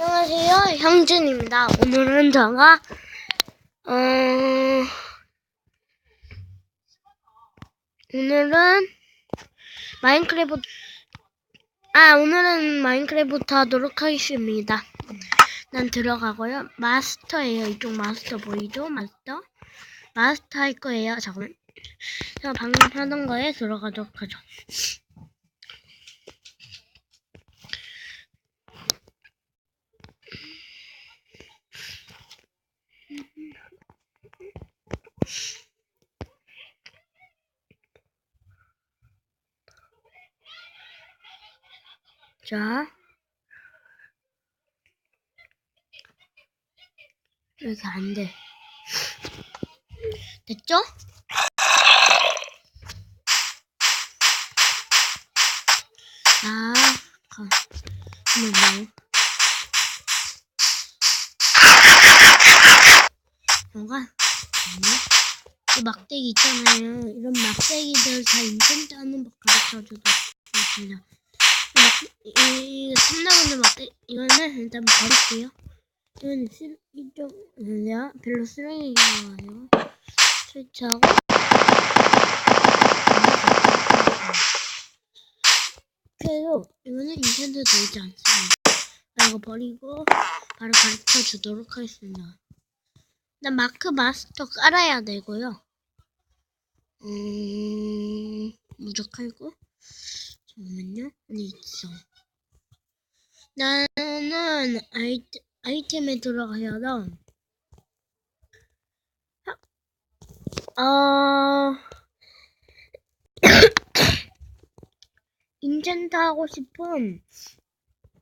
안녕하세요, 형준입니다. 오늘은 제가, 어, 오늘은 마인크래프트, 아, 오늘은 마인크래프트 하도록 하겠습니다. 난 들어가고요. 마스터예요. 이쪽 마스터 보이죠? 마스터? 마스터 할 거예요. 잠깐만. 제가 방금 하던 거에 들어가도록 하죠. 자. 이렇게 안 돼. 됐죠? 자, 가. 잠깐만요. 뭐가? 아니, 이 막대기 있잖아요. 이런 막대기들 다 인텐트 하는 법 가르쳐줘도 좋습니다. 이, 이, 삼나무는 막대, 이거는 일단 버릴게요. 이건 쓰, 이쪽, 뭐냐, 별로 쓰레기가 나와요. 설치하고. 그래도 이거는 인텐트 되지 않습니다. 나 이거 버리고 바로 가르쳐 주도록 하겠습니다. 일단 마크 마스터 깔아야 되고요. 음, 무적하고. 잠깐만요. 있어? 나는 아이템, 아이템에 들어가야 돼. 어, 인젠트 하고 싶은,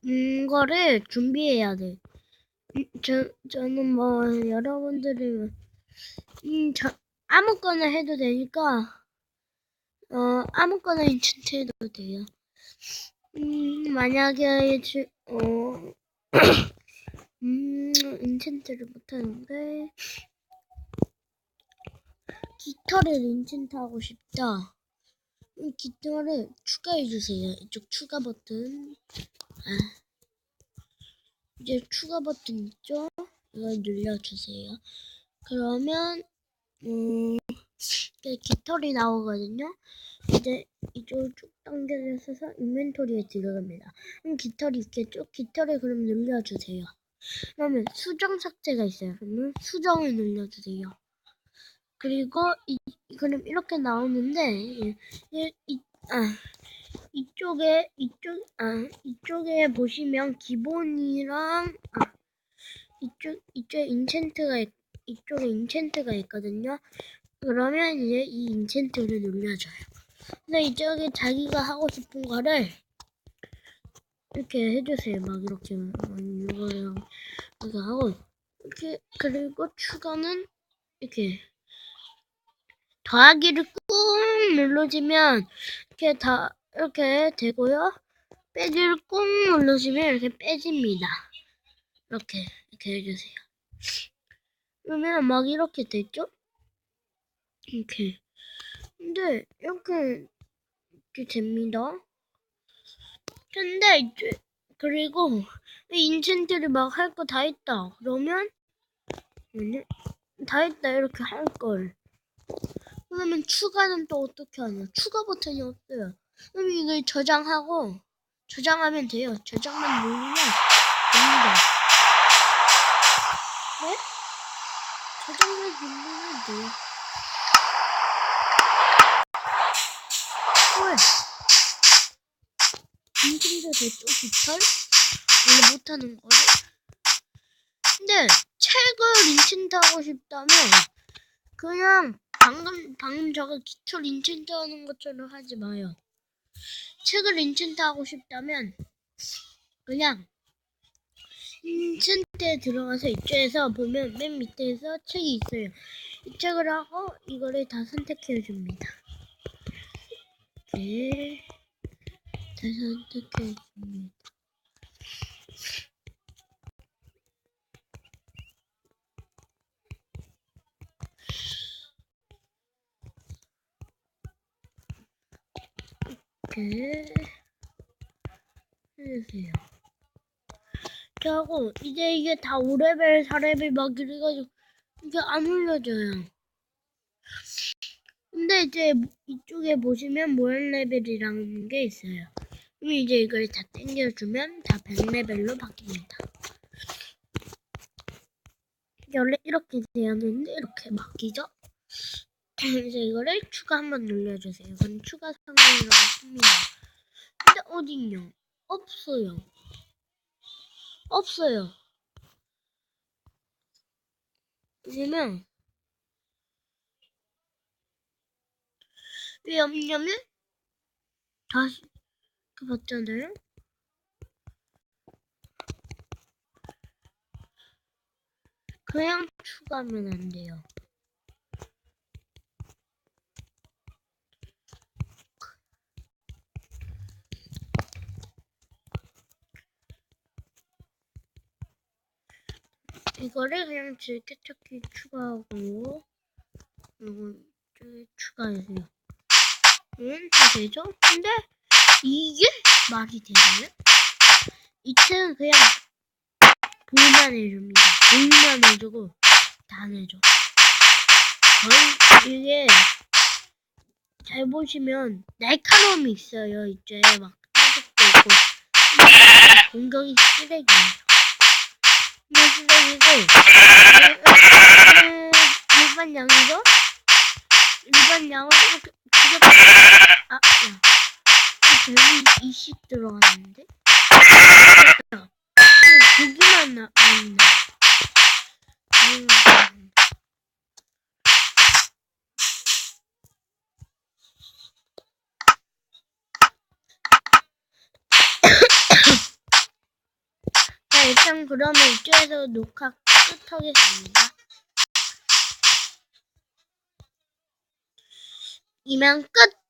음, 거를 준비해야 돼. 음, 저, 저는 뭐, 여러분들이, 음, 저, 아무거나 해도 되니까, 어, 아무거나 인챈트 해도 돼요. 음, 만약에, 주, 어, 음, 인챈트를 못하는데, 깃털을 인챈트 하고 싶다. 음, 깃털을 추가해주세요. 이쪽 추가 버튼. 아. 이제 추가 버튼 있죠? 이걸 눌러주세요. 그러면, 음, 이렇게 깃털이 나오거든요. 이제 이쪽을 쭉 당겨서 인벤토리에 들어갑니다. 그럼 깃털이 있겠죠? 깃털을 그럼 눌러주세요. 그러면 수정 삭제가 있어요. 그러면 수정을 눌러주세요. 그리고 이 그럼 이렇게 나오는데 이, 이, 이, 아, 이쪽에 이쪽 아 이쪽에 보시면 기본이랑 아 이쪽 이쪽에 인챈트가 있, 이쪽에 인챈트가 있거든요. 그러면 이제 이 인챈트를 눌려줘요. 근데 이쪽에 자기가 하고 싶은 거를 이렇게 해주세요. 막 이렇게 막 이거를 이렇게 하고 이렇게 그리고 추가는 이렇게 더하기를 꾹 눌러주면 이렇게 다 이렇게 되고요. 빼기를 꾹 눌러주면 이렇게 빼집니다. 이렇게 이렇게 해주세요. 그러면 막 이렇게 됐죠? 이렇게. 근데 이렇게 이렇게 됩니다. 근데 이제 그리고 인챈트를 막 할 거 다 했다. 그러면? 다 했다 이렇게 할 걸. 그러면 추가는 또 어떻게 하냐? 추가 버튼이 없어요. 그럼 이걸 저장하고 저장하면 돼요. 저장만 누르면 됩니다. 네? 저장만 누르면 돼요. 왜? 인증도 됐죠? 깃털? 원래 못하는 거를? 근데 책을 인챈트 하고 싶다면 그냥 방금 방금 저거 깃털 인챈트 하는 것처럼 하지 마요. 책을 인챈트 하고 싶다면 그냥 인챈트에 들어가서 이쪽에서 보면 맨 밑에서 책이 있어요. 이 책을 하고 이거를 다 선택해 줍니다. 네, 다 선택해 줍니다. 이렇게 해주세요. 이렇게 하고 이제 이게 다 5레벨, 4레벨 막 이래가지고 이게 안 올려져요. 근데 이제 이쪽에 보시면 모양 레벨이라는 게 있어요. 그럼 이제 이걸 다 당겨주면 다 100레벨로 바뀝니다. 원래 이렇게 되었는데 이렇게 바뀌죠? 이제 이거를 추가 한번 눌러주세요. 이건 추가 상황이라고 합니다. 근데 어딨냐? 없어요. 없어요. 왜냐면 왜 없냐면 다시 그 봤잖아요. 그냥 추가하면 안 돼요. 이거를 그냥 즐겨찾기 추가하고 이거 이쪽에 추가해주세요. 음, 다 되죠? 근데 이게 말이 되나요? 이층은 그냥 볼만 해줍니다. 볼만 해주고 다안 해줘. 저는 이게 잘 보시면 날카로움이 있어요. 이제 막 타격도 있고 공격이 쓰레기예요. 이게 쓰레기고 음, 일반 양이죠? 일반 양은 이렇게 아, 야. 여기 이식 들어갔는데? 야, 고기만 나, 안 나. 음. 자, 일단 그러면 이쪽에서 녹화 끝하겠습니다. 이만 끝!